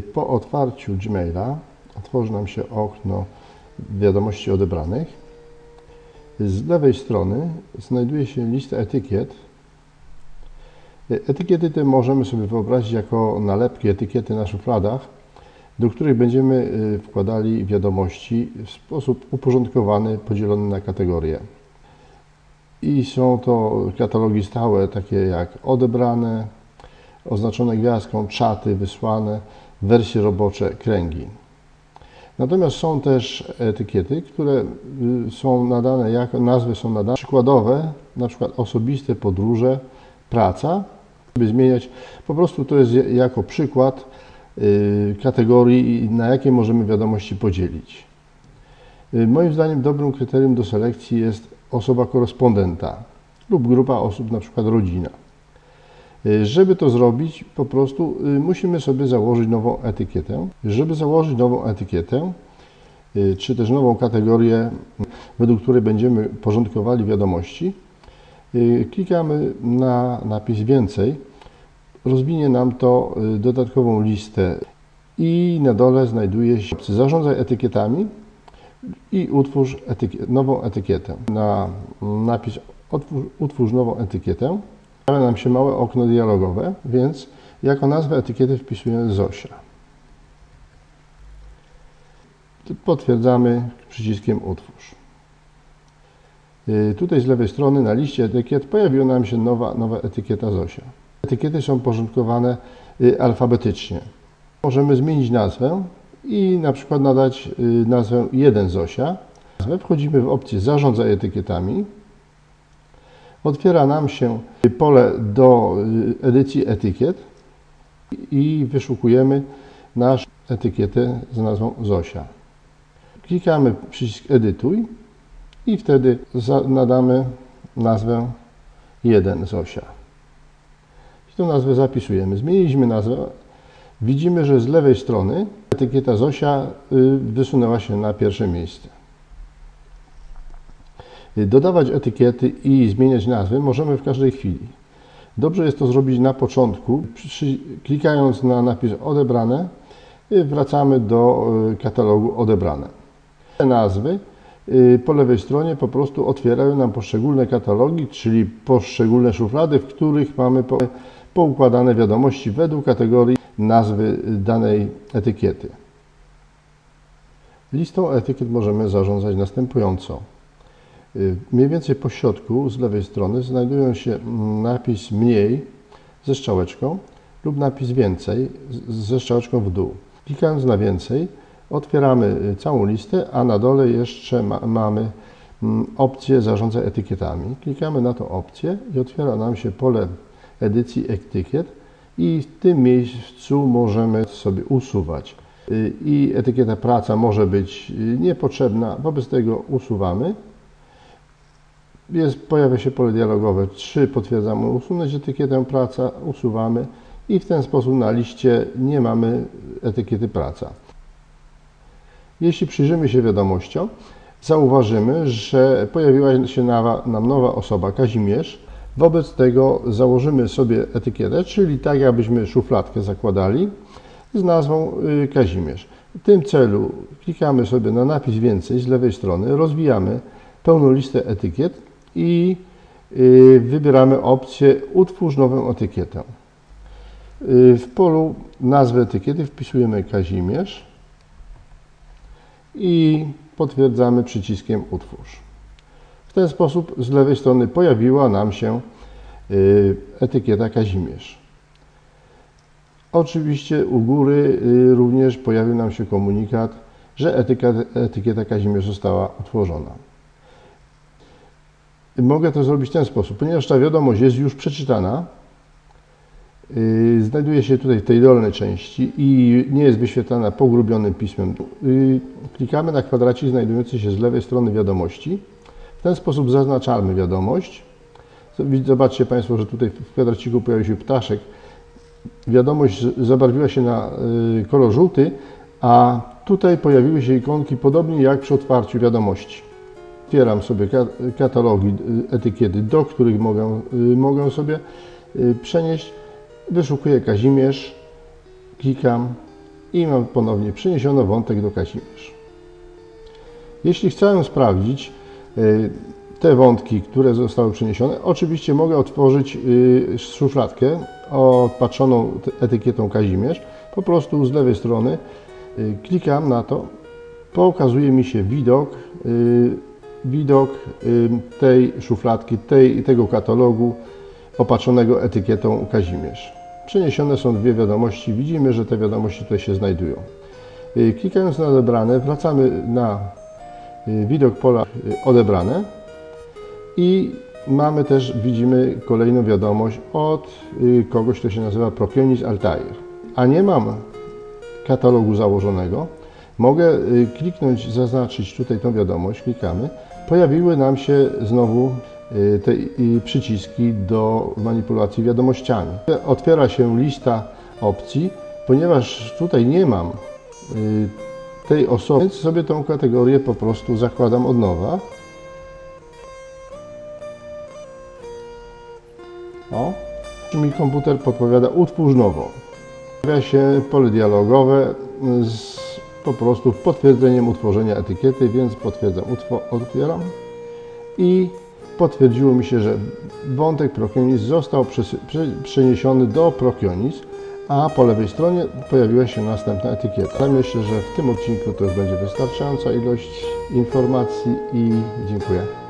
Po otwarciu Gmaila otworzy nam się okno wiadomości odebranych. Z lewej strony znajduje się lista etykiet. Etykiety te możemy sobie wyobrazić jako nalepki, etykiety na szufladach, do których będziemy y, wkładali wiadomości w sposób uporządkowany, podzielony na kategorie. I są to katalogi stałe, takie jak odebrane, oznaczone gwiazdką, czaty wysłane, wersje robocze, kręgi. Natomiast są też etykiety, które y, są nadane jako nazwy są nadane przykładowe, na przykład osobiste podróże, praca, by zmieniać. Po prostu to jest jako przykład y, kategorii, na jakie możemy wiadomości podzielić. Y, Moim zdaniem dobrym kryterium do selekcji jest osoba korespondenta lub grupa osób, na przykład rodzina. Y, Żeby to zrobić, po prostu y, musimy sobie założyć nową etykietę. Żeby założyć nową etykietę, y, czy też nową kategorię, według której będziemy porządkowali wiadomości, klikamy na napis więcej. Rozwinie nam to dodatkową listę i na dole znajduje się zarządzaj etykietami i utwórz etykiet, nową etykietę. Na napis otwórz, utwórz nową etykietę pojawia nam się małe okno dialogowe, więc jako nazwę etykiety wpisujemy Zosia. Potwierdzamy przyciskiem utwórz. Y, Tutaj z lewej strony na liście etykiet pojawiła nam się nowa, nowa etykieta Zosia. Etykiety są porządkowane y, alfabetycznie. Możemy zmienić nazwę i na przykład nadać y, nazwę 1 Zosia. Wchodzimy w opcję Zarządzaj etykietami. Otwiera nam się pole do y, edycji etykiet i wyszukujemy naszą etykietę z nazwą Zosia. Klikamy przycisk Edytuj i wtedy nadamy nazwę 1 Zosia. I tą nazwę zapisujemy. Zmieniliśmy nazwę. Widzimy, że z lewej strony etykieta Zosia y, wysunęła się na pierwsze miejsce. Dodawać etykiety i zmieniać nazwy możemy w każdej chwili. Dobrze jest to zrobić na początku. Przy, klikając na napis odebrane, y, wracamy do y, katalogu odebrane. Te nazwy y, po lewej stronie po prostu otwierają nam poszczególne katalogi, czyli poszczególne szuflady, w których mamy po, poukładane wiadomości według kategorii nazwy danej etykiety. Listą etykiet możemy zarządzać następująco. Y, Mniej więcej po środku z lewej strony znajdują się mm, napis mniej ze strzałeczką lub napis więcej ze strzałeczką w dół. Klikając na więcej otwieramy y, całą listę, a na dole jeszcze ma, mamy mm, opcję zarządzaj etykietami. Klikamy na tą opcję i otwiera nam się pole edycji etykiet i w tym miejscu możemy sobie usuwać. Y, I etykieta praca może być niepotrzebna, wobec tego usuwamy jest, pojawia się pole dialogowe. Trzy potwierdzamy usunąć etykietę praca, usuwamy i w ten sposób na liście nie mamy etykiety praca. Jeśli przyjrzymy się wiadomościom, zauważymy, że pojawiła się nam nowa osoba, Kazimierz. Wobec tego założymy sobie etykietę, czyli tak jakbyśmy szufladkę zakładali z nazwą y, Kazimierz. W tym celu klikamy sobie na napis więcej z lewej strony, rozwijamy pełną listę etykiet i y, wybieramy opcję utwórz nową etykietę. Y, W polu nazwy etykiety wpisujemy Kazimierz i potwierdzamy przyciskiem utwórz. W ten sposób z lewej strony pojawiła nam się y, etykieta Kazimierz. Oczywiście u góry również pojawił nam się komunikat, że etykieta Kazimierz została utworzona. Mogę to zrobić w ten sposób, ponieważ ta wiadomość jest już przeczytana, yy, znajduje się tutaj w tej dolnej części i nie jest wyświetlana pogrubionym pismem. Yy, Klikamy na kwadracik znajdujący się z lewej strony wiadomości. W ten sposób zaznaczamy wiadomość. Zobaczcie Państwo, że tutaj w kwadraciku pojawił się ptaszek. Wiadomość zabarwiła się na yy, kolor żółty, a tutaj pojawiły się ikonki podobnie jak przy otwarciu wiadomości. Otwieram sobie ka- katalogi, y, etykiety, do których mogę, y, mogę sobie y, przenieść. Wyszukuję Kazimierz, klikam i mam ponownie przeniesiono wątek do Kazimierz. Jeśli chcę sprawdzić te wątki, które zostały przeniesione, oczywiście mogę otworzyć szufladkę opatrzoną etykietą Kazimierz. Po prostu z lewej strony klikam na to, pokazuje mi się widok, widok tej szufladki, tej, tego katalogu opatrzonego etykietą Kazimierz. Przeniesione są dwie wiadomości. Widzimy, że te wiadomości tutaj się znajdują. Klikając na odebrane, wracamy na Y, widok pola y, odebrane i mamy też, widzimy kolejną wiadomość od y, kogoś, kto się nazywa Propionis Altair. A nie mam katalogu założonego, mogę kliknąć, zaznaczyć tutaj tą wiadomość, klikamy, pojawiły nam się znowu te przyciski do manipulacji wiadomościami. Otwiera się lista opcji, ponieważ tutaj nie mam tej osoby, więc sobie tą kategorię po prostu zakładam od nowa. O, mi komputer podpowiada utwórz nową. Pojawia się pole dialogowe z po prostu potwierdzeniem utworzenia etykiety, więc potwierdzam, otwieram i potwierdziło mi się, że wątek Procionis został przeniesiony do Procionis a po lewej stronie pojawiła się następna etykieta. Myślę, że w tym odcinku to już będzie wystarczająca ilość informacji i dziękuję.